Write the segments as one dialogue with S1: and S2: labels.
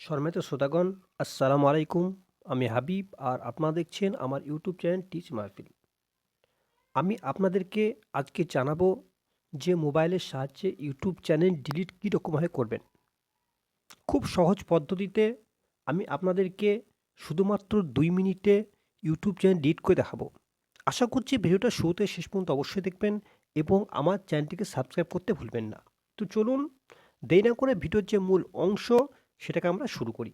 S1: সম্মানিত শ্রোতাগণ, আসসালামু আলাইকুম। আমি হাবিব আর আপনারা দেখছেন আমার ইউটিউব চ্যানেল টিচ মাহফিল। আমি আপনাদেরকে আজকে জানাব যে মোবাইলের সাহায্যে ইউটিউব চ্যানেল ডিলিট কী রকমভাবে করবেন। খুব সহজ পদ্ধতিতে আমি আপনাদেরকে শুধুমাত্র দুই মিনিটে ইউটিউব চ্যানেল ডিলিট করে দেখাবো। আশা করছি ভিডিওটা শুরুতে শেষ পর্যন্ত অবশ্যই দেখবেন এবং আমার চ্যানেলটিকে সাবস্ক্রাইব করতে ভুলবেন না। তো চলুন, দেরি না করে ভিডিওর যে মূল অংশ সেটাকে আমরা শুরু করি।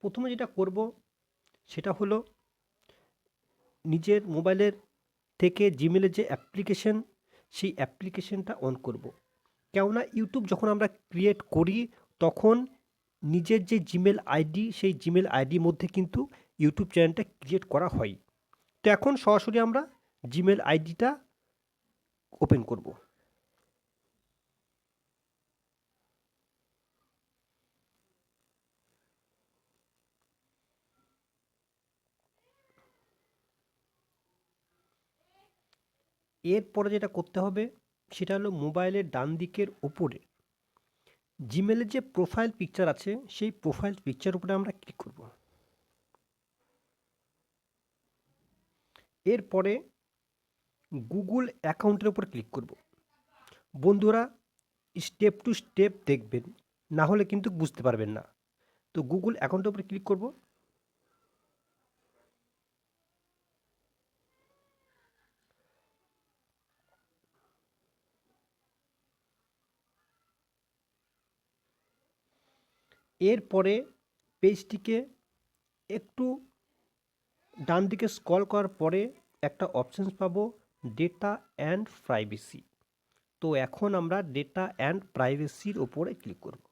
S1: প্রথমে যেটা করব, সেটা হলো নিজের মোবাইলের থেকে জিমেলের যে অ্যাপ্লিকেশন সেই অ্যাপ্লিকেশনটা অন করব। কেননা ইউটিউব যখন আমরা ক্রিয়েট করি, তখন নিজের যে জিমেল আইডি সেই জিমেল আইডির মধ্যে কিন্তু ইউটিউব চ্যানেলটা ক্রিয়েট করা হয়। তো এখন সরাসরি আমরা জিমেল আইডিটা ওপেন করব। এরপরে যেটা করতে হবে, সেটা হলো মোবাইলের ডান দিকের ওপরে জিমেলের যে প্রোফাইল পিকচার আছে, সেই প্রোফাইল পিকচার উপরে আমরা ক্লিক করব। এরপরে গুগল অ্যাকাউন্টের উপর ক্লিক করব। বন্ধুরা স্টেপ টু স্টেপ দেখবেন, না হলে কিন্তু বুঝতে পারবেন না। তো গুগল অ্যাকাউন্টের উপরে ক্লিক করব। এরপরে পেজটিকে একটু ডান দিকে স্ক্রল করার পরে একটা অপশানস পাবো ডেটা অ্যান্ড প্রাইভেসি তো এখন আমরা ডেটা অ্যান্ড প্রাইভেসির ওপরে ক্লিক করব।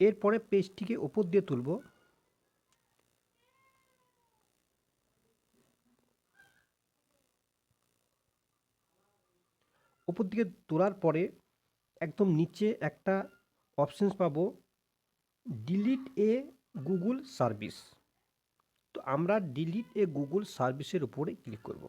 S1: এরপরে পেজটিকে ওপর দিয়ে তুলব। ওপর দিকে তোলার পরে একদম নিচে একটা অপশানস পাবো ডিলিট এ গুগল সার্ভিস তো আমরা ডিলিট এ গুগল সার্ভিসের উপরে ক্লিক করব।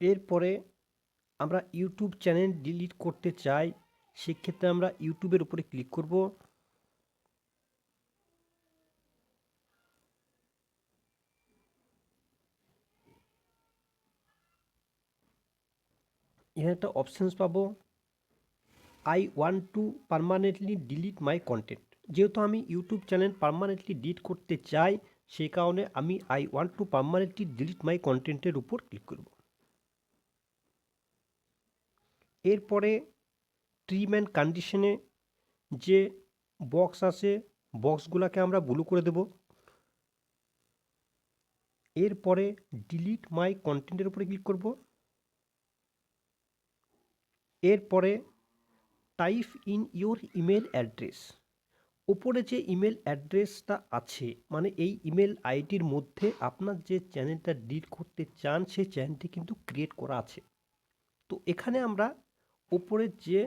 S1: এরপরে আমরা ইউটিউব চ্যানেল ডিলিট করতে চাই, সেক্ষেত্রে আমরা ইউটিউবের উপরে ক্লিক করব। এখানে একটা অপশানস পাবো। I want to permanently delete my content যেহেতু আমি ইউটিউব চ্যানেল পারমানেন্টলি ডিলিট করতে চাই, সেই কারণে আমি I want to permanently delete my কন্টেন্টের উপর ক্লিক করব। এরপরে ট্রিম অ্যান্ড কন্ডিশনে যে বক্স আছে বক্সগুলোকে আমরা ব্লু করে দেব। এরপরে ডিলিট মাই কন্টেন্টের উপরে ক্লিক করব। এরপরে type in your email address ওপরে যে ইমেল অ্যাড্রেসটা আছে মানে এই ইমেল আইডির মধ্যে আপনার যে চ্যানেলটা ডিলিট করতে চান, সেই চ্যানেলটি কিন্তু ক্রিয়েট করা আছে। তো এখানে আমরা ওপরের যে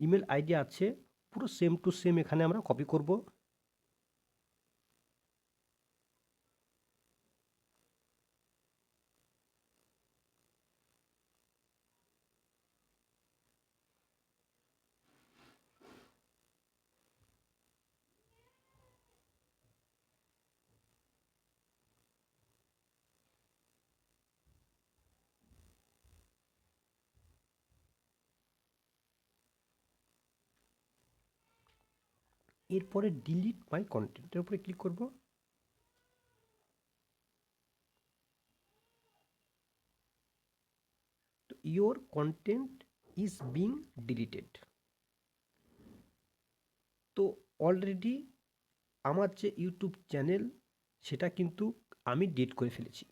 S1: ইমেল আইডি আছে পুরো সেম টু সেম এখানে আমরা কপি করব। এরপরে ডিলিট মাই কন্টেন্টের উপরে ক্লিক করব। তো your content is being deleted তো অলরেডি আমার যে ইউটিউব চ্যানেল সেটা কিন্তু আমি ডিলিট করে ফেলেছি।